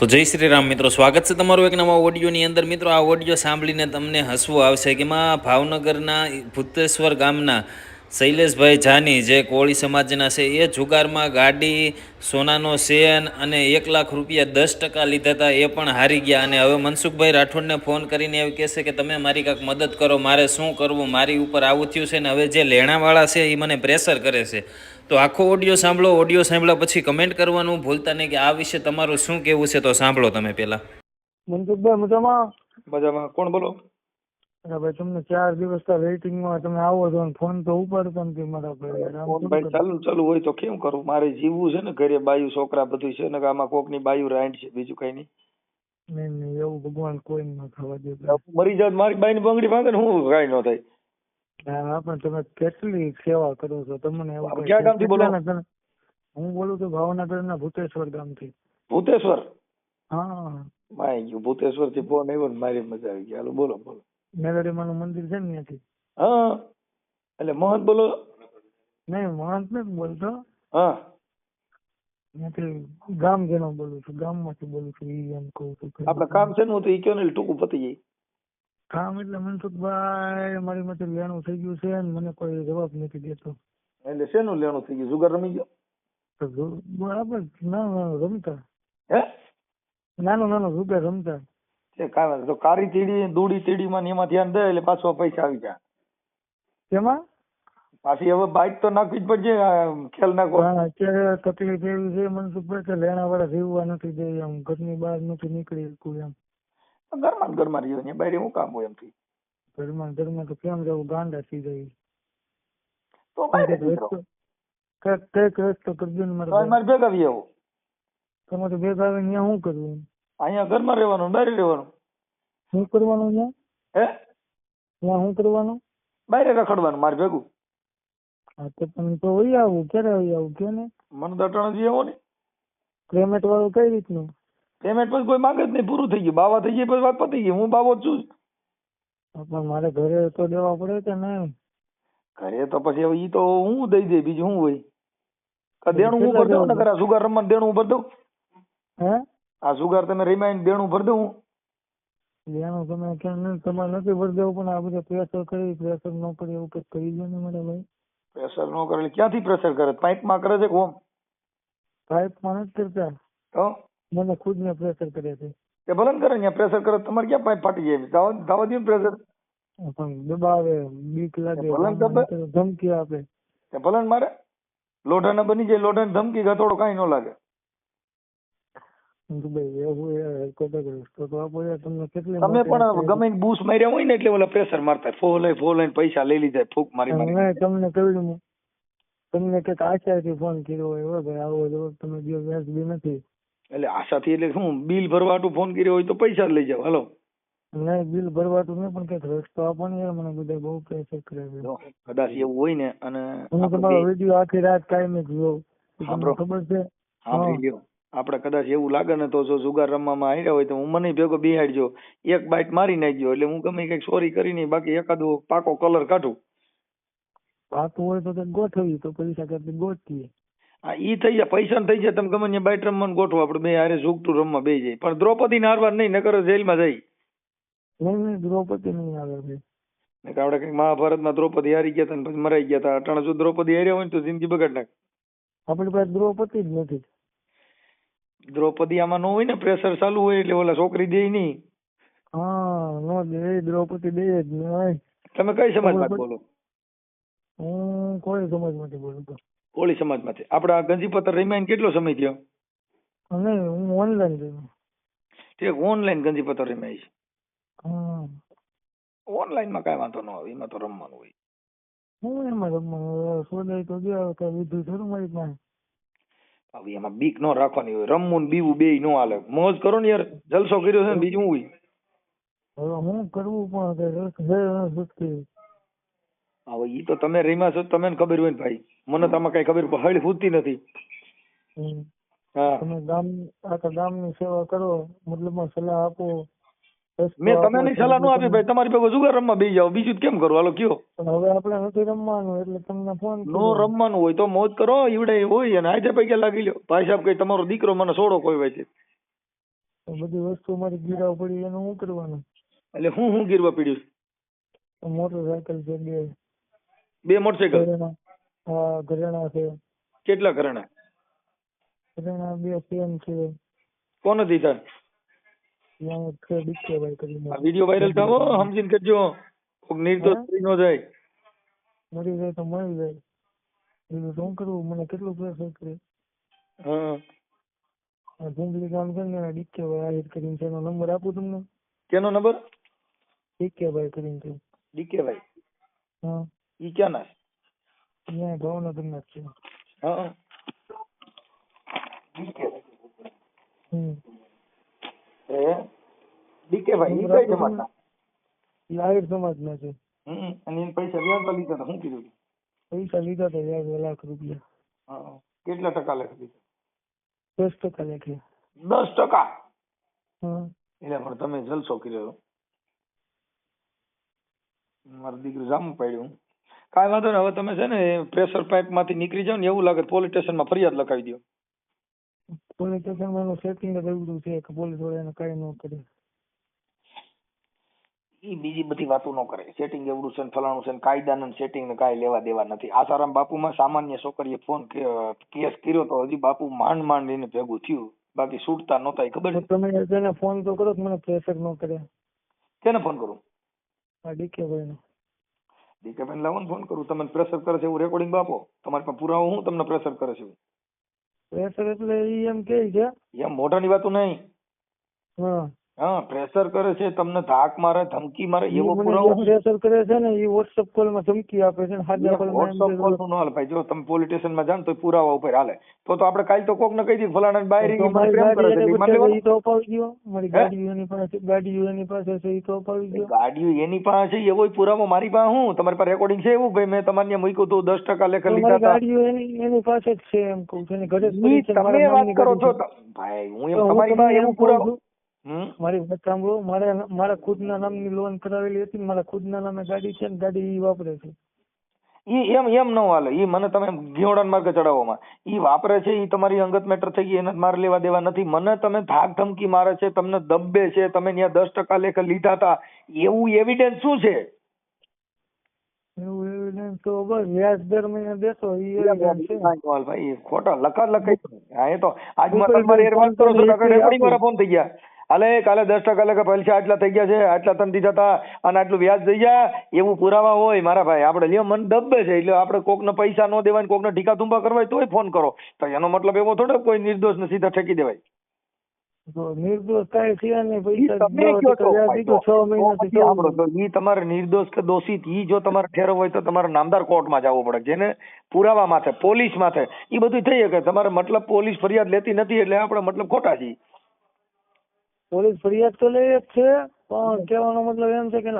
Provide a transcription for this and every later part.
તો જય શ્રી રામ મિત્રો, સ્વાગત છે તમારું એક નવા ઓડિયોની અંદર. મિત્રો, આ ઓડિયો સાંભળીને તમને હસવું આવશે કે માં ભાવનગરના ભૂતેશ્વર ગામના શૈલેષભાઈ જાની જે કોળી સમાજના છે એ જુગારમાં ગાડી સોનાનો સેન અને એક લાખ રૂપિયા દસ ટકા લીધા હતા એ પણ હારી ગયા. અને હવે મનસુખભાઈ રાઠોડને ફોન કરીને એવું કહેશે કે તમે મારી કાંઈક મદદ કરો મારે શું કરવું મારી ઉપર આવું થયું છે ને હવે જે લેણાવાળા છે એ મને પ્રેશર કરે છે. તો આખો ઓડિયો સાંભળો ઓડિયો સાંભળ્યા પછી કમેન્ટ કરવાનું ભૂલતા નહીં કે આ વિશે તમારું શું કહેવું છે તો સાંભળો તમે પહેલાં. મનસુખભાઈ મજામાં? મજામાં. કોણ બોલો? ભાઈ તમને ચાર દિવસ વેઇટિંગમાં તમે આવો છો ફોન તો ઉપાડતા નથી મારા ભાઈ. ભાઈ ચાલુ ચાલુ હોય તો કેમ કરું? મારે જીવવું છે ને ઘરે બાયું છોકરા બધું છે ને આમાં કોકની બાયું રાઈડ છે બીજું કઈ નહીં. નહીં નહીં એવું ભગવાન કોઈ ન થવા દે મરી જાત મારી બાઈની બંગડી ભાંગે ને હું કઈ ન થાય. હા પણ તમે કેટલી સેવા કરો છો? તમને એવું ક્યાં ગામથી બોલો? હું બોલું છું ભાવનગરના ભૂતેશ્વર ગામથી. ભૂતેશ્વર? હા. ગયું ભૂતેશ્વરથી ફોન આવ્યો ને મારી મજા આવી ગઈ. હાલો બોલો બોલો. મેલડીમાનું મંદિર છે ને ત્યાંથી? હા. એટલે મહંત બોલો? નહીં મહંત નથી બોલતો. હા. ત્યાંથી ગામ જેનો બોલું છું ગામમાંથી બોલું છું ઈ એમ કહું છું આપડે કામ છે ને હું તો ઈ કયો ને ટૂંકું પતી જાય. કામ એટલે મનસુખભાઈ મારી માટે લેણું થઈ ગયું છે ને મને કોઈ જવાબ નથી દેતો. એટલે શેનું લેણું થઈ ગયું? જુગાર રમી ગયો? બરાબર ના નાનું રમતા. હે? નાનો નાનો જુગાર રમતા. વાંધો નહીં. તો કારી તીડી દૂડી તીડી માં એમાં ધ્યાન દે એટલે પાછો પૈસા આવી જાય. તેમાં પાછી હવે બાઇક તો નાખવી જ પડશે નાખવો અત્યારે તકલીફ એવી છે મનસુખભાઈ કે લેણા વાળા જીવવા નથી દે એમ ઘરની બહાર નથી નીકળી શકું એમ. ઘરમાં ઘરમાં રહ્યો ને બહાર હું કામ હોય એમથી? ઘરમાં ઘરમાં તો કેમ જવું ગાંડા થઈ જાય. તો કંઈક કંઈક. રસ્તો કરજો ને મારા ભેગા આવી આવો તમારે ભેગા આવીને શું કરવું અહીંયા ઘરમાં રહેવાનું બહાર રહેવાનું. શું કરવાનું ત્યાં હે? ત્યાં શું કરવાનું? બહાર રખડવાનું મારે ભેગું. હા તો તમે તો વહી આવું ક્યારે વહી આવું કે ને? મને તો અટાણે જઈ આવો ને. પેમેન્ટ વાળું કઈ રીતનું? પેમેન્ટ પછી કોઈ માંગે જ નહીં પૂરું થઈ ગયું. બાવા થઈ ગઈ પછી વાત પતી ગઈ. હું બાવો છું. પણ મારે ઘરે તો દેવા પડે કે નહીં? ઘરે તો પછી હવે ઈ તો હું દઈ દે બીજું શું હોય દેણું હું દઉં ને કરા સુગર રમવાનું દેણું હું દઉં? હે? આ સુગાર તમે રિમાઇન્ડ દેણું ભરી દઉં. લેવાનું તમે કેમ નહીં તમારે નથી ભરી દેવું પણ આ બધા પ્રેશર કરી પ્રેશર ન કરે એવું કંઈક કરી દો ને મારા ભાઈ. પ્રેશર ન કરે એટલે ક્યાંથી પ્રેશર કરે? પાઇપમાં કરે છે કોમ પાઇપ પાઇપમાં નથી કરતા. તો? મને ખુદ ને પ્રેશર કરે છે. તે ભલે કરે ને પ્રેશર કરે તમારે ક્યાં પાઇપ ફાટી જાય? દાવા દો પ્રેશર પણ દબાવે બીક લાગે ભલે ને ધમકી આપે. ભલે ને મારે. લોઢાને બની જાય લોઢાને ધમકી ગતોડો કાંઈ ન લાગે. હું એવું રસ્તો તો તમને કેટલી તમે પણ ગમે બૂસ માર્યા હોય ને એટલે ઓલા પ્રેશર મારતા ફો લઈ ફો લઈને પૈસા લઈ લીધા ફૂક મારી મારી. તમને કહ્યું તમને કંઈક આશાથી ફોન કર્યો હોય હો ભાઈ આવો જવાબ તમે વ્યાજ બી નથી. એટલે આશાથી એટલે શું બિલ ભરવાટું ફોન કર્યો હોય તો પૈસા જ લઈ જાવ હાલો. નહીં બિલ ભરવાતું નહીં પણ કંઈક રસ્તો આપો ને યાર મને બધા બહુ પ્રેશર કરે છે. કદાચ એવું હોય ને અને હું તમારો વીડિયો આખી રાત કાયમી જોઉં. તમને ખબર છે? લ્યો આપણે કદાચ એવું લાગે ને તો જો જુગાર રમવામાં આવ્યા હોય તો હું મને ભેગો બિહાડજો. એક બાઇટ મારી નાખજો એટલે હું ગમે કંઈક ચોરી નહીં બાકી એકાદો પાકો કલર કાઢું. પાકું હોય તો ગોઠવી તો પૈસા કરતી ગોઠવીએ. હા ઈ થઈ જાય પૈસા થઈ જાય તમે ગમે બાઇટ રમવાનું ગોઠવો આપણે બે હારે ઝૂકતું રમવા બે જાય. પણ દ્રૌપદી ને હારવા નહીં નકર જેલમાં જાય. દ્રૌપદી નહીં આવે આપણે કંઈક મહાભારતમાં દ્રૌપદી હારી ગયા હતા ને પછી મરાઈ ગયા હતા અટાણે જો દ્રૌપદી હાર્યા હોય ને તો જિંદગી બગાડ નાખે. આપણી પાસે દ્રૌપદી જ નથી. દ્રૌપદી આમાં નો હોય ને પ્રેશર ચાલુ હોય એટલે ઓલા છોકરી દે નહીં. હા નો દે દ્રૌપદી દે જ નહીં. તમે કઈ સમાજમાં બરોબર. બોલો? હું કોઈ સમાજમાંથી બોલું તો. કોળી સમાજમાંથી? આપડા ગંજીપત્ર રમ્યા કેટલો સમય થયો? નહીં હું ઓનલાઈન જોયું ઠીક ઓનલાઈન ગંજીપત્ર રમ્યા છે. હા. ઓનલાઈનમાં કઈ વાંધો ન આવે એમાં તો રમવાનું હોય. હું એમાં રમવાનું સોદાઈ તો ગયા કઈ વિધુ થયું મારી પાસે હવે એમાં બીક ન રાખવાની હોય. રમવું ને બીવું બેય ન હાલે. મોજ કરો ને યાર. જલસો કર્યો છે ને બીજું હોય? હવે હું કરવું પણ. હવે ઈ તો તમે રીમા છો તમે તમને ખબર હોય ને ભાઈ. મને તો આમાં કઈ ખબર હળી ફૂટતી નથી. તમે ગામ આખા ગામની સેવા કરો મતલબમાં સલાહ આપો. મેં તમે ની સલાહ નો આપી ભાઈ તમારી પાસે જુગાર રમવા બેસી જાઓ બીજું કેમ કરો? હાલો કયો? હવે આપણે નથી રમવાનું એટલે તમને ફોન નો રમવાનું હોય તો મોજ કરો ઈવડે હોય અને આજે પૈકે લાગી લ્યો. ભાઈ સાહેબ કઈ તમારો દીકરો મને છોડો કોઈ હોય બધી વસ્તુ મારી ગીરાવ પડી એનું શું કરવાનું? એટલે હું હું ગીરવા પીડ્યું? મોટરસાયકલ છે બે. બે મોટરસાયકલ? હા ઘરેણા છે. કેટલા ઘરેણા? ઘરેણા બે સેમ છે. કોને દીધા ત્યાં એક છે ડીકેભાઈ કરીને આ વીડિયો વાયરલ થવો સમજીને કરજો. નિર્દોષ થઈ ન જાય. મરી જાય તો મરી જાય. બીજું શું કરવું? મને કેટલું પ્રેશર કરે હા. જિંદગી કામ છે ને ડીકેભાઈ આહિર કરીને તેનો નંબર આપું તમને? કેનો નંબર? ડીકે ભાઈ કરીને છે. ડીકે ભાઈ? હા. ઈ ક્યાં ત્યાં ભાવનગરના છે. હા. ડીકે હમ. ડીકે ભાઈ ઈ કઈ? એ આહિર સમાજના છે. હમ અને એને પૈસા વ્યાજ પર લીધા હતા શું કીધું પૈસા લીધા હતા વ્યાજ લાખ રૂપિયા. હા કેટલા ટકા લખી દીધા દસ ટકા લેખે. દસ ટકા? એટલે પણ તમે જલસો કર્યો. મારું દીકરું જામું પાડ્યું કાંઈ વાંધો નહીં હવે તમે છે ને પ્રેશર પાઇપમાંથી નીકળી જાવ ને એવું લાગે પોલીસ સ્ટેશનમાં ફરિયાદ લખાવી દો પોલીસ સ્ટેશનમાં એનું સેટિંગ જ એવું છે કે પોલીસવાળા એને કઈ ન કરે ઈ બીજી બધી વાતો ન કરે સેટિંગ એવડું છે ને ફલાણું છે ને કાયદાનું સેટિંગ ને કાંઈ લેવા દેવા નથી આસારામ બાપુમાં સામાન્ય છોકરીએ ફોન કેસ કર્યો તો હજી બાપુ માંડ માંડ એને ભેગું થયું બાકી છૂટતા નહોતા ખબર છે તમે તેને ફોન તો કરો મને પ્રેશર ન કરે કેને ફોન કરું આ ડીકે ભાઈ ડીકે ભાઈ લાવો ને ફોન કરું તમને પ્રેશર કરે છે એવું રેકોર્ડિંગ બાપો તમારી પાસે પુરાવો હું તમને પ્રેશર કરે છે. પ્રેશર એટલે ઈ એમ કે છે. એમ મોઢાની વાતો નહીં. હા. હા પ્રેશર કરે છે તમને ધાક મારે ધમકી મારે એવો પુરાવો પ્રેશર કરે છે ને એ વોટ્સઅપ કોલમાં ધમકી આપે છે ને સાદા કોલ વોટ્સઅપ કોલનું હાલ ભાઈ જો તમે પોલીસ સ્ટેશનમાં જાણ તો પુરાવા ઉપર હાલે. તો તો આપણે કાલ તો કોક ને કહી દઈએ ફલાણા મારી પ્રેમ કરે છે? ઈ તો અપાવી ગયો. મારી ગાડી એની પાસે ગાડી એની પાસે છે એ તો અપાવી ગયો. ગાડીઓ એની પાસે છે એવો પુરાવો મારી પાસે હું? તમારી પાસે રેકોર્ડિંગ છે એવું? ભાઈ મેં તમારે મૂક્યું હતું દસ ટકા લેખે લીધા હતા. ગાડીઓ એની એની પાસે જ છે એમ કહું છું ઘરે તમે વાત કરો છો ભાઈ હું એમ તમારી પાસે એવું પુરાવો મારી વાત સાંભળો મારે મારા ખુદના નામની લોન કરાવેલી હતી ને મારા ખુદના નામે ગાડી છે ને ગાડી ઈ વાપરે છે ઈ એમ એમ ન હાલે ઈ મને તમે ઘીવડાના માર્ગે ચડાવવામાં ઈ વાપરે છે ઈ તમારી અંગત મેટર થઈ ગઈ એને મારે લેવા દેવા નથી મને તમે ધાક ધમકી મારે છે તમને દબ્બે છે તમે ત્યાં દસ ટકા લેખ લીધા હતા એવું એવિડન્સ શું છે એવું એવિડન્સ તો બસ વ્યાજ દર મહિને દેશો ઈ ખોટા લખા લખાઈ હા એ તો આજમાં કરો. ફોન થઈ ગયા હાલે કાલે દસ ટકા લેખે પૈસા આટલા થઈ ગયા છે આટલા દીધા હતા અને આટલું વ્યાજ થઈ ગયા એવું પુરાવા હોય મારા ભાઈ. આપણે લ્યો મન દબે છે એટલે આપણે કોકને પૈસા ન દેવાય કોકને ઢીકા ધુંબા કરવા તોય ફોન કરો. તો એનો મતલબ એવો થોડો કોઈ નિર્દોષને સીધા ઠેકી દેવાય. નિર્દોષ કાંઈ નહીં પૈસા ઈ તમારે નિર્દોષ કે દોષિત ઈ જો તમારે ઠેરવ હોય તો તમારે નામદાર કોર્ટમાં જવું પડે. જેને પુરાવા માથે પોલીસ માથે ઈ બધું થઈ શકે. તમારે મતલબ પોલીસ ફરિયાદ લેતી નથી એટલે આપણે મતલબ ખોટા છીએ. પોલીસ ફરિયાદ તો લે જ છે, પણ કહેવાનો મતલબ એમ છે કે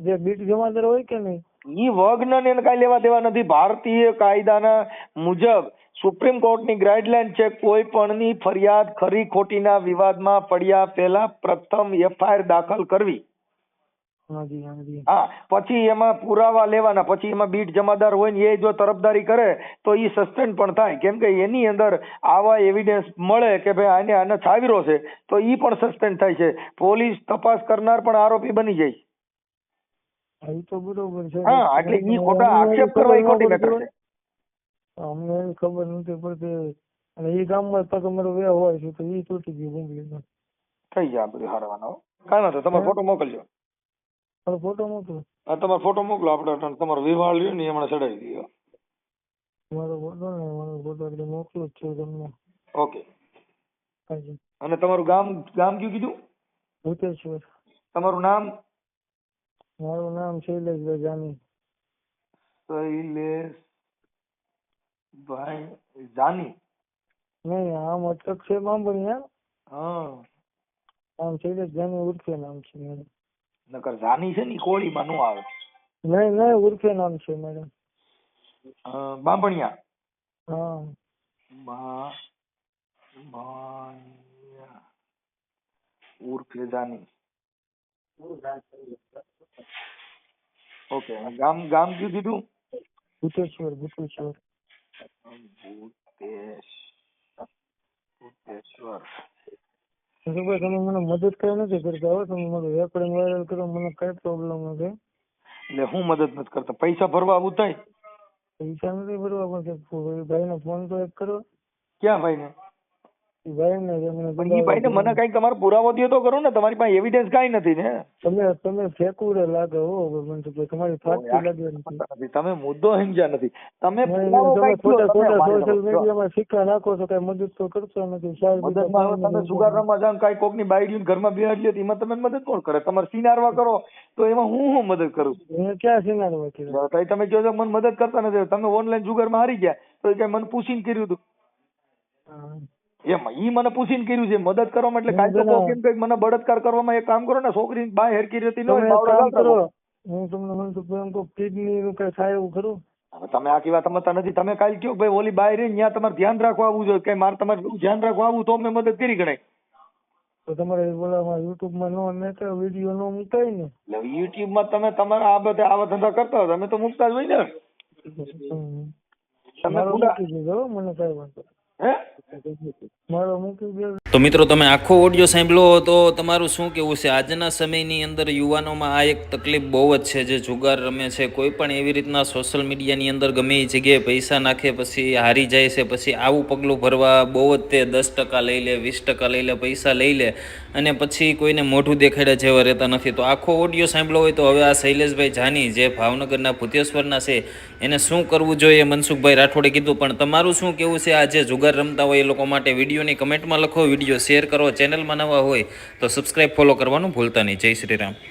જે બીટ જમાદાર હોય કે નહીં? ઈ વગ્ન ને એને કાંઈ લેવા દેવા નથી. ભારતીય કાયદાના મુજબ સુપ્રીમ કોર્ટની ગાઈડલાઈન છે, કોઈ પણની ફરિયાદ ખરી ખોટીના વિવાદમાં પડ્યા પહેલા પ્રથમ એફઆઈઆર દાખલ કરવી. હાજી હાજી. હા પછી એમાં પુરાવા લેવાના પછી એમાં બીટ જમાદાર હોય ને એ જો તરફદારી કરે તો એ સસ્પેન્ડ પણ થાય. કેમ કે એની અંદર આવા એવિડન્સ મળે કે ભાઈ આને આને છાવીરો છે તો એ પણ સસ્પેન્ડ થાય છે. પોલીસ તપાસ કરનાર પણ આરોપી બની જાય. એ તો બરોબર છે. હા એટલે એ ખોટા આક્ષેપ કરવા એ ખોટી મેટર છે અમને ખબર નથી પડતી. અને એ ગામમાં તો તમારો વ્યવ હોય છે તો ઈ તૂટી ગયું થઈ જાય બધું હારવાનો કાંઈ વાંધો તમારો ફોટો મોકલજો. મારો ફોટો મોકલો. આ તમારો ફોટો મોકલો આપણે તમારો વિવાહ લ્યો ને એ હમણાં ચડાવી દીધો. મારો ફોટો ને મારો ફોટો એટલે મોકલું જ છું તમને. ઓકે. અને તમારું ગામ ગામ કયું કીધું? ભૂતેશ્વર. તમારું નામ? મારું નામ શૈલેષભાઈ જાની. શૈલેષ ભાઈ જાની. નહીં આમ અટક છે બાંભણિયા હા? આમ શૈલેષ જાની ઉર્ફે નામ છે મેડમ નકર જાની છે ને કોળીમાં નો આવે. નહીં નહીં ઉર્ફે નામ છે મેડમ. બાંભણિયા. હા. બા બાંભણિયા. ઉર્ફે જાની ઓકે ગામ ગામ કયું કીધું? ભૂતેશ્વર ભૂતેશ્વર. ભૂતેશ ભૂતેશ્વર. ભાઈ તમે મને મદદ કઈ નથી કરતા હો. તમે મારું રેકોર્ડિંગ વાયરલ કરો મને કઈ પ્રોબ્લેમ નથી. એટલે હું મદદ નથી કરતો? પૈસા ભરવા આવું થાય પૈસા નથી ભરવા પણ ભાઈ ને ફોન તો એક કરો. ક્યાં ભાઈને? એ ભાઈને ને મને પણ ઈ ભાઈને મને કંઈક તમારો પુરાવો દ્યો તો કરો ને તમારી પાસે એવિડન્સ કઈ નથી ને. તમે તમે ફેકુડે લાગે હો મનસુખભાઈ તમારી ફાટતી લાગે તમે મુદ્દો સમજ્યા નથી. તમે. સોશિયલ મીડિયામાં સિક્કા નાખો છો કઈ મદદ તો કરશો નથી તમે સુગાર રમવા ને કાંઈ કોકની બાયડીને ઘરમાં બેહાડી હતી એમાં તમે મદદ કોણ કરે? તમારે સિનારવા કરો તો એમાં હું હું મદદ કરું? મેં ક્યાં સિનારવા કીધું તમે કહો છો મને મદદ કરતા નથી. તમે ઓનલાઈન જુગારમાં હારી ગયા તો કઈ મને પૂછીને કર્યું હતું. એમ ઈ મને પૂછીને કર્યું છે મદદ કરવામાં એટલે કાંઈ તો કેમ કંઈક મને બળાત્કાર કરવામાં એક કામ કરો ને છોકરી બાય હેરકી રહેતી ન હોય હું તમને મનસુખભાઈ એમ કહું કિડની નું કઈ થાય એવું ખરું? હવે તમે આખી વાત સમજતા નથી. તમે કાલ કયો ભાઈ ઓલી બાય રહી ત્યાં તમારે ધ્યાન રાખવા આવવું જોઈએ. કઈ મારે તમારે ધ્યાન રાખવા આવવું તો મેં મદદ કરી ગણાય. તો તમારે બોલામાં યુટ્યુબમાં નો મેકે વીડિયો નો મૂકાય ને? એટલે યુટ્યુબમાં તમે તમારા આ બધા આવા ધંધા કરતા હોય તમે તો મુકતા જ હોય ને. તમે મને કઈ વાંધો તો મિત્રો તમે આખો ઓડિયો સાંભળ્યો તો તમારું શું કેવું છે? આજના સમયની અંદર યુવાનોમાં આ એક તકલીફ બહુ જ છે જે જુગાર રમે છે. કોઈ પણ એવી રીતના સોશિયલ મીડિયાની અંદર ગમે એ જગ્યાએ પૈસા નાખે પછી હારી જાય છે પછી આવું પગલું ભરવા બહુ જ તે દસ ટકા લઈ લે વીસ ટકા લઈ લે પૈસા લઈ લે અને પછી કોઈને મોઢું દેખાડ્યા જેવા રહેતા નથી. તો આખો ઓડિયો સાંભળ્યો હોય તો હવે આ શૈલેષભાઈ જાની જે ભાવનગરના ભૂતેશ્વરના છે એને શું કરવું જોઈએ? મનસુખભાઈ રાઠોડે કીધું પણ તમારું શું કેવું છે આ જે જુગાર રમતા હોય એ લોકો માટે વિડીયોની કમેન્ટમાં લખો, વીડિયો શેર કરો, ચેનલમાં નવા હોય તો સબસ્ક્રાઈબ ફોલો કરવાનું ભૂલતા નહીં. જય શ્રી રામ.